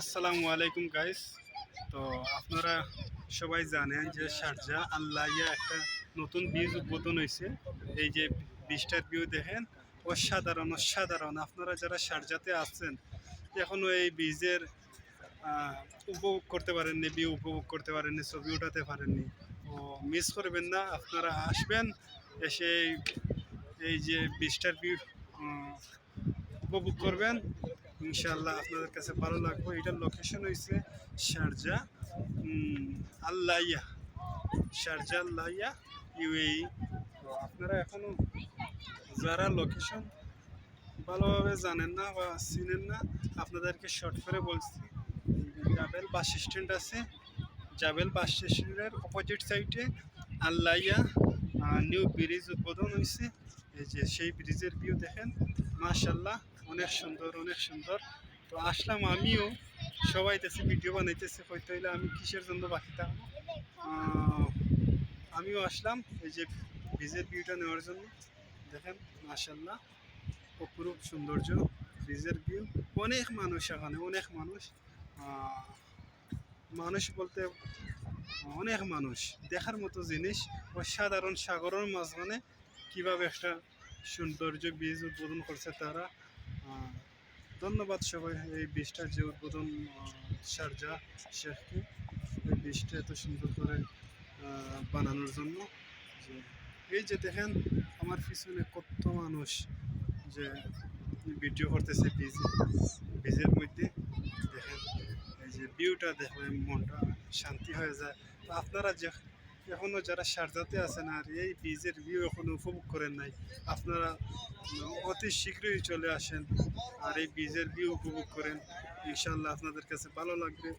আসসালামু আলাইকুম গাইস তো আপনারা সবাই জানেন যে শারজা আল্লাহিয়া একটা নতুন বীজ উদ্বোধন হয়েছে। এই যে বীজটার ভিউ দেখেন, অসাধারণ অসাধারণ। আপনারা যারা শারজাতে আসছেন এখনও এই বীজের উপভোগ করতে পারেননি, ভিউ উপভোগ করতে পারেননি, ছবি উঠাতে পারেননি। ও মিস করবেন না, আপনারা আসবেন, এসে এই- যে বীজটার ভিউ উপভোগ করবেন। ইনশাল্লাহ আপনাদের কাছে ভালো লাগবে। এটার লোকেশন হয়েছে Sharjah Al Layyah. Sharjah, Al Layyah UAE তো আপনারা এখনও যারা লোকেশন ভালোভাবে জানেন না বা চিনেন না, আপনাদেরকে শর্ট করে বলছি, জাবেল বাস স্ট্যান্ড আছে। জাবেল বাস স্টেশনের অপোজিট সাইডে আল্লাইয়া নিউ ব্রিজ উদ্বোধন হয়েছে এই যে সেই ব্রিজের ভিউ দেখেন মাশাল্লাহ অনেক সুন্দর অনেক সুন্দর। তো আসলাম আমিও সবাই দেশে ভিডিও বানাইতেছে, হয়তো হইলে আমি কিসের জন্য বাকি থাকব? আমিও আসলাম এই যে ব্রিজের ভিউটা নেওয়ার জন্য। দেখেন মাশাল্লাহ অপরূপ সৌন্দর্য, ব্রিজের ভিউ অনেক মানুষ এখানে, অনেক মানুষ। মানুষ বলতে অনেক মানুষ। দেখার মতো জিনিস, অসাধারণ সাগরের মাঝখানে কীভাবে একটা সৌন্দর্য বীজ উদ্বোধন করছে তারা ধন্যবাদ সবাই এই বীজটা যে উদ্বোধন শারজা শেখকে এই বীজটা এত সুন্দর করে বানানোর জন্য যে এই যে দেখেন আমার পিছনে কত মানুষ যে ভিডিও করতেছে বীজ, বীজের মধ্যে। দেখেন এই যে ভিউটা দেখলে মনটা শান্তি হয়ে যায়। তো আপনারা যে এখনও যারা সারজাতে আছেন আর এই বীজের ভিউ এখনও উপভোগ করেন নাই, আপনারা অতি শীঘ্রই চলে আসেন আর এই বীজের ভিউ উপভোগ করেন। ইনশাল্লাহ আপনাদের কাছে ভালো লাগবে।